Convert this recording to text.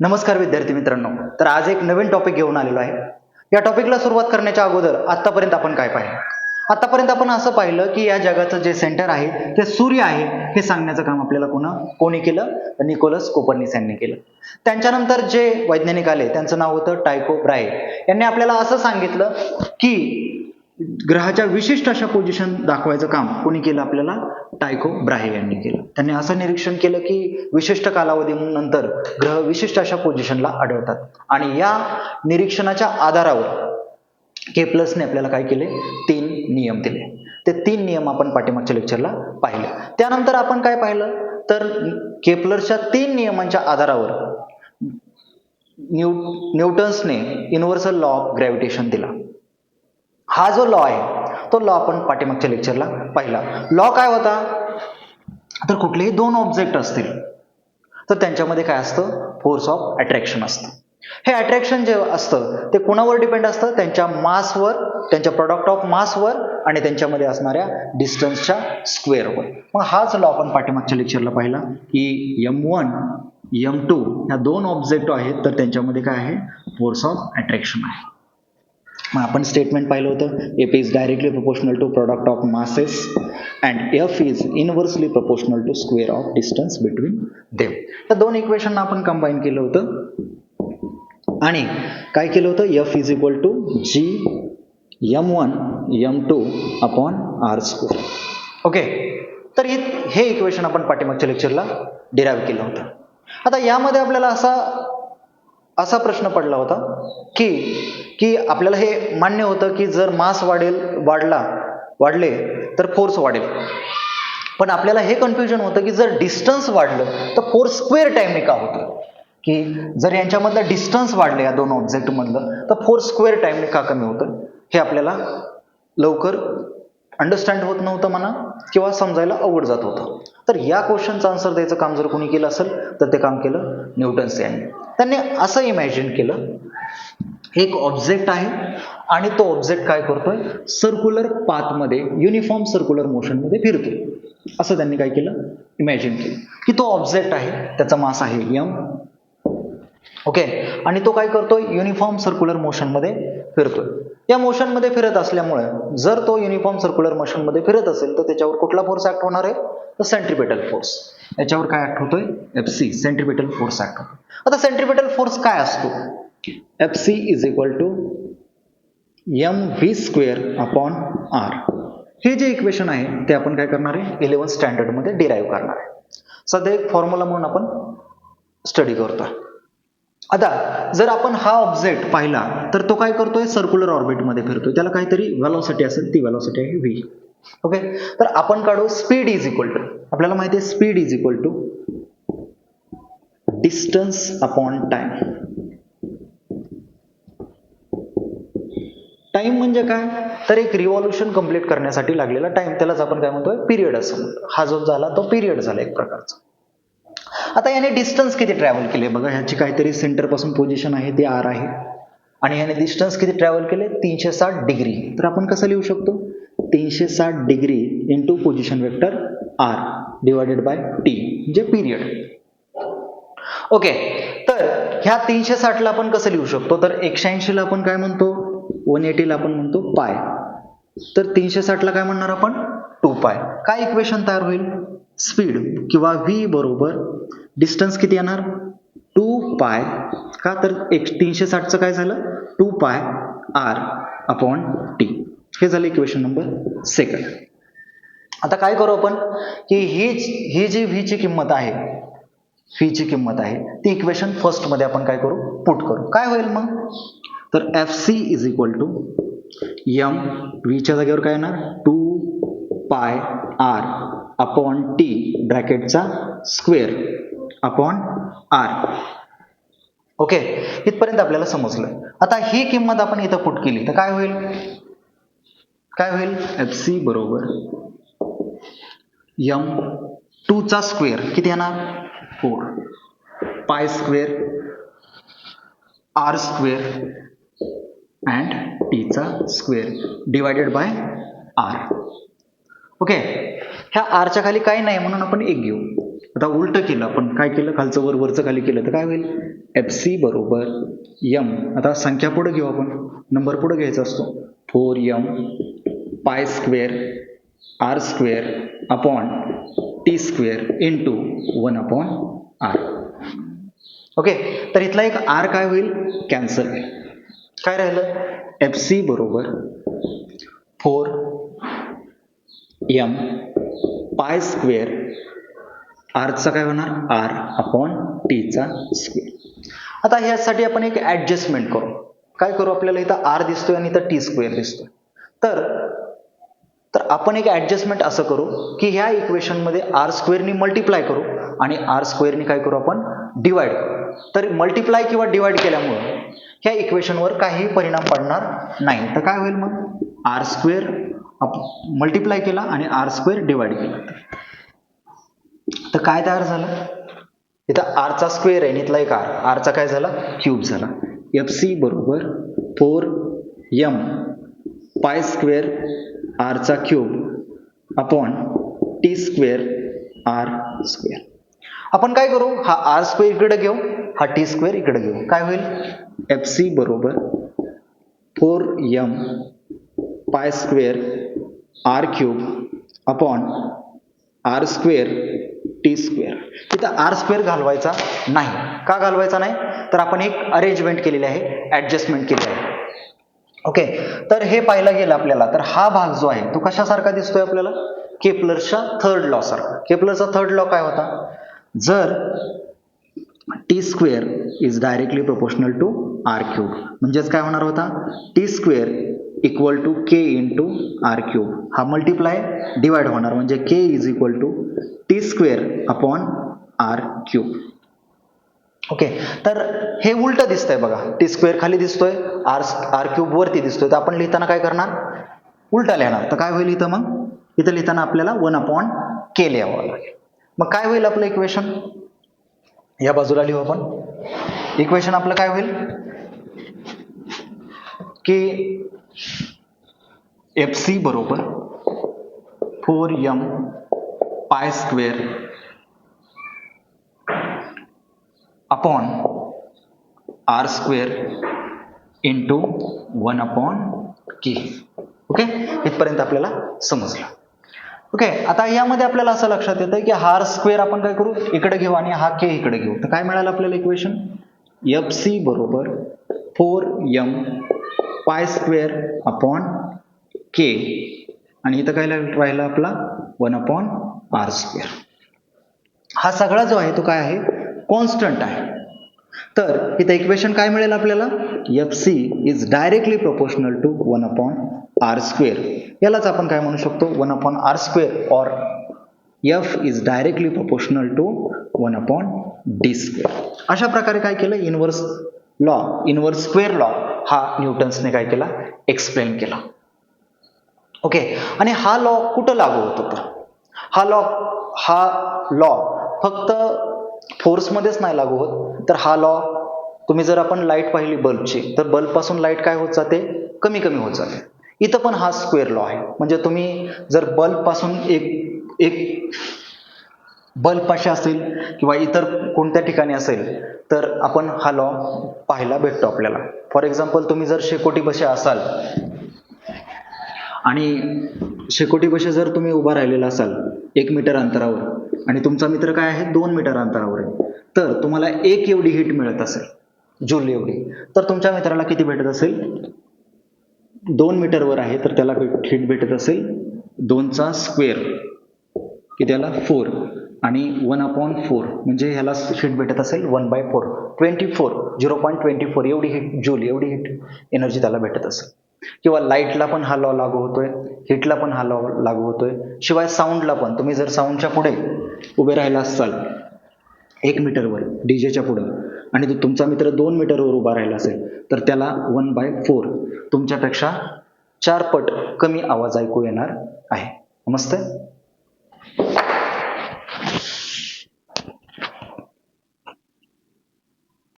नमस्कार विद्यार्थी मित्रांनो. तर आज एक नवीन टॉपिक घेऊन आलेलो आहे. या टॉपिकला सुरुवात करण्याच्या अगोदर आतापर्यंत आपण काय पाहिलं? आतापर्यंत आपण असं पाहिलं की या जगाचं जे सेंटर आहे ते सूर्य आहे हे सांगण्याचं काम आपल्याला कोणा कोणी केलं? निकोलस कोपर्निस यांनी केलं. त्यांच्यानंतर जे वैज्ञानिक आले त्यांचं नाव होतं टायको ब्राय यांनी आपल्याला असं सांगितलं की ग्रहाच्या विशिष्ट अशा पोझिशन दाखवायचं काम कोणी केलं आपल्याला? टायको ब्राहे यांनी केलं. त्यांनी असं निरीक्षण केलं की विशिष्ट कालावधीनंतर ग्रह विशिष्ट अशा पोझिशनला आढळतात. आणि या निरीक्षणाच्या आधारावर केप्लसने आपल्याला काय केले? तीन नियम दिले. ते तीन नियम आपण पाठीमागच्या लेक्चरला पाहिले. त्यानंतर आपण काय पाहिलं? तर केप्लरच्या तीन नियमांच्या आधारावर न्यू न्यूटन्सने युनिव्हर्सल लॉ ऑफ ग्रॅव्हिटेशन दिला. हा जो लॉ आहे तो लॉ आपण पाठीमागच्या लेक्चरला पाहिला. लॉ काय होता? तर कुठलेही दोन ऑब्जेक्ट असतील तर त्यांच्यामध्ये काय असतं? फोर्स ऑफ अट्रॅक्शन असतं. हे अट्रॅक्शन जे असतं ते कुणावर डिपेंड असतं? त्यांच्या मासवर त्यांच्या प्रॉडक्ट ऑफ मासवर आणि त्यांच्यामध्ये असणाऱ्या डिस्टन्सच्या स्क्वेअरवर मग हाच लॉ आपण पाठीमागच्या लेक्चरला पाहिला की यम वन यम टू ह्या दोन ऑब्जेक्ट आहेत तर त्यांच्यामध्ये काय आहे? फोर्स ऑफ अट्रॅक्शन आहे. मग आपण स्टेटमेंट पाहिलं होतं F is directly proportional to product of masses and F is inversely proportional to square of distance between them तर दोन इक्वेशन आपण कंबाईन केलं होतं. आणि काय केलं होतं? F is equal to G M one M two upon R square okay तर हे हे इक्वेशन आपण पाठीमागच्या लेक्चरला डिराईव्ह केलं होतं. आता यामध्ये आपल्याला असा असा प्रश्न पडला होता की की आपल्याला हे मान्य होतं की जर मास वाढेल वाढला वाढले तर फोर्स वाढेल. पण आपल्याला हे कन्फ्युजन होतं की जर डिस्टन्स वाढलं तर फोर्स स्क्वेअर टाईमने का होतं. की जर यांच्यामधलं डिस्टन्स वाढलं या दोन ऑब्जेक्टमधलं तर फोर्स स्क्वेअर टाईमने का कमी होतं. हे आपल्याला लवकर अंडरस्टँड होत नव्हतं म्हणा किंवा समजायला अवघड जात होतं. तर या क्वेश्चनचं आन्सर द्यायचं काम जर कोणी केलं असेल तर ते काम केलं न्यूटन्स यांनी. त्यांनी असं इमॅजिन केलं एक ऑब्जेक्ट आहे आणि तो ऑब्जेक्ट काय करतोय? सर्क्युलर पाथमध्ये युनिफॉर्म सर्क्युलर मोशनमध्ये फिरतोय. असं त्यांनी काय केलं? इमॅजिन केलं. की तो ऑब्जेक्ट आहे त्याचा मास आहे यम ओके आणि तो काय करतोय? युनिफॉर्म सर्क्युलर मोशनमध्ये फिरतोय. या मोशनमध्ये फिरत असल्यामुळे जर तो युनिफॉर्म सर्क्युलर मोशनमध्ये फिरत असेल तर त्याच्यावर कुठला फोर्स ऍक्ट होणार आहे? तर सेंट्रिपेटल फोर्स याच्यावर काय ऍक्ट होतोय? F C centripetal force act होतो आता सेंट्रिपेटल फोर्स काय असतो? F C is equal to M V square upon R हे जे इक्वेशन आहे ते आपण काय करणार आहे? इलेव्हन स्टँडर्डमध्ये डिराईव्ह करणार आहे. सध्या एक फॉर्म्युला म्हणून आपण स्टडी करतोय. आता जर आपण हा ऑब्जेक्ट पाहिला तर तो काय करतोय? सर्क्युलर ऑर्बिटमध्ये फिरतोय. त्याला काहीतरी व्हॅलॉसिटी असेल ती व्हॅलॉसिटी आहे व्ही ओके तर आपण काढू स्पीड इज इक्वल टू आपल्याला माहिती आहे speed is equal to distance upon time time म्हणजे काय? तर एक रिव्हॉल्युशन कंप्लीट करण्यासाठी लागलेला टाइम त्यालाच आपण काय म्हणतोय? पिरियड असं म्हणतो हा जो झाला तो पिरियड झाला एक प्रकारचा. आता याने डिस्टन्स किती ट्रॅव्हल केले बघा ह्याची काहीतरी सेंटरपासून पोझिशन आहे ती आर आहे. आणि याने डिस्टन्स किती ट्रॅव्हल केले तीनशे साठ डिग्री तर आपण कसं लिहू शकतो? तीनशे साठ degree into position vector R divided by T म्हणजे पिरियड ओके तर ह्या तीनशे साठला आपण कसं लिहू शकतो? तर एकशे ऐंशीला आपण काय म्हणतो? वन एटीला आपण म्हणतो पाय. तर तीनशे साठला काय म्हणणार आपण? टू पाय. काय इक्वेशन तयार होईल? स्पीड किंवा व्ही बरोबर डिस्टन्स किती येणार? टू पाय का तर एक तीनशे साठचं काय झालं? To pi R upon T हे झालं इक्वेशन नंबर सेकंड आता काय करू आपण? की ही ही जी व्हीची किंमत आहे व्हीची किंमत आहे ती इक्वेशन फर्स्टमध्ये आपण काय करू? पुट करू. काय होईल मग? तर F C is equal to M व्हीच्या जागेवर काय येणार? Two pi R upon T ब्रॅकेटचा square upon R okay इथपर्यंत आपल्याला समजलं. आता ही किंमत आपण इथं पुट केली तर काय होईल? काय होईल? एफ सी बरोबर यम टूचा स्क्वेअर किती येणार? Four pi square R square and टीचा square divided by R okay ह्या आरच्या खाली काही नाही म्हणून आपण एक घेऊ. आता उलट केलं आपण काय केलं? खालचं वर वरचं खाली केलं तर काय होईल? एफ सी बरोबर यम आता संख्या पुढे घेऊ आपण. नंबर पुढे घ्यायचा असतो. Four M pi square R square upon T square into one upon R okay तर इथला एक आर काय होईल? कॅन्सल काय राहिलं? एफ सी बरोबर फोर यम पाय स्क्वेअर आरचा काय होणार? आर अपॉन टीचा स्क्वेअर आता ह्यासाठी आपण एक ऍडजस्टमेंट करू. काय करू आपल्याला इथं आर दिसतोय आणि इथं टी स्क्वेअर दिसतोय. तर तर आपण एक ऍडजस्टमेंट असं करू की ह्या इक्वेशनमध्ये आर स्क्वेअरनी मल्टिप्लाय करू आणि आर स्क्वेअरनी काय करू आपण? डिवाइड करू. तर मल्टिप्लाय किंवा डिवाइड केल्यामुळं ह्या इक्वेशनवर काही परिणाम पडणार नाही. तर काय होईल मग? आर स्क्वेअर मल्टिप्लाय केला आणि आर स्क्वेअर डिवाइड केला. तर काय तयार झालं? इथं आरचा स्क्वेअर आहे इथला एक आर आरचा काय झाला? क्यूब झाला. एफ सी बरोबर four M pi square आरचा cube upon T square R square आपण काय करू? हा आर स्क्वेअर इकडे घेऊ हा टी स्क्वेअर इकडे घेऊ. काय होईल? एफ सी बरोबर four M pi square R cube upon R square T square. तिथं आर स्क्वेअर घालवायचा नाही. का घालवायचा नाही? तर आपण एक अरेंजमेंट केलेली आहे ॲडजस्टमेंट केली आहे. ओके तर हे पाहिलं गेलं आपल्याला तर हा भाग जो आहे तो कशासारखा दिसतोय आपल्याला? केपलरच्या थर्ड लॉ सारखा. केपलरचा थर्ड लॉ काय होता? जर T square is directly proportional to R cube म्हणजेच काय होणार होता? T square equal to K into R cube हा मल्टिप्लाय डिवाइड होणार म्हणजे K is equal to T square upon R cube okay तर हे उलट दिसतंय बघा. टी स्क्वेअर खाली दिसतोय आर आर क्यूब वरती दिसतोय. तर आपण लिहिताना काय करणार? उलटा लिहिणार. तर काय होईल इथं मग? इथं लिहिताना आपल्याला वन अपॉन के लिहावं लागेल. मग काय होईल आपलं इक्वेशन या बाजूला लिहू आपण. इक्वेशन आपलं काय होईल? की एफ सी बरोबर? Four M pi square upon R square into one upon K okay इथपर्यंत आपल्याला समजलं. ओके आता यामध्ये आपल्याला असं लक्षात येतं की हार स्क्वेअर आपण काय करू? इकडे घेऊ आणि हा के इकडे घेऊ. तर काय मिळालं आपल्याला इक्वेशन एफ सी बरोबर four M pi square upon K आणि इथं काय राहिलं आपला? वन अपॉन आर स्क्वेअर हा सगळा जो आहे तो काय आहे? कॉन्स्टंट आहे. तर इथं इक्वेशन काय मिळेल आपल्याला? F C is directly proportional to one upon R square यालाच आपण काय म्हणू शकतो? One upon R square or F is directly proportional to one upon D square अशा प्रकारे काय केलं? Inverse law inverse square law हा न्यूटन्सने काय केला? एक्सप्लेन केला. ओके आणि हा लॉ कुठं लागू होतो तर? हा लॉ हा लॉ फक्त फोर्समध्येच नाही लागू होत. तर हा लॉ तुम्ही जर आपण लाइट पाहिली बल्बची तर बल्बपासून लाइट काय होत जाते? कमी कमी होत जाते. इथं पण हा स्क्वेअर लॉ आहे. म्हणजे तुम्ही जर बल्बपासून एक एक बल्बपाशी असेल किंवा इतर कोणत्या ठिकाणी असेल तर आपण हा लॉ पाहायला भेटतो आपल्याला. फॉर एक्झाम्पल तुम्ही जर शेकोटी बशी असाल आणि शेकोटी जर तुम्ही उभा राहिलेला असाल एक मीटर अंतरावर आणि तुमचा मित्र काय आहे? दोन मीटर अंतरावर आहे. तर तुम्हाला एक एवढी हिट मिळत असेल जूल एवढी. तर तुमच्या मित्राला किती भेटत असेल? दोन मीटरवर आहे तर त्याला हिट भेटत असेल दोनचा स्क्वेअर की त्याला फोर आणि वन अपॉन फोर म्हणजे ह्याला हिट भेटत असेल one by four twenty four zero point twenty four एवढी हिट जूल एवढी हिट एनर्जी त्याला भेटत असेल. किंवा लाईटला पण हा लॉ लागू होतोय हिटला पण हा लॉ लागू होतोय. शिवाय साऊंडला पण तुम्ही जर साऊंडच्या पुढे उभे राहिला असाल एक मीटरवर डीजेच्या पुढं आणि तो तुमचा मित्र दोन मीटरवर उभा राहिला असेल तर त्याला वन बाय फोर तुमच्यापेक्षा चार पट कमी आवाज ऐकू येणार आहे. नमस्ते.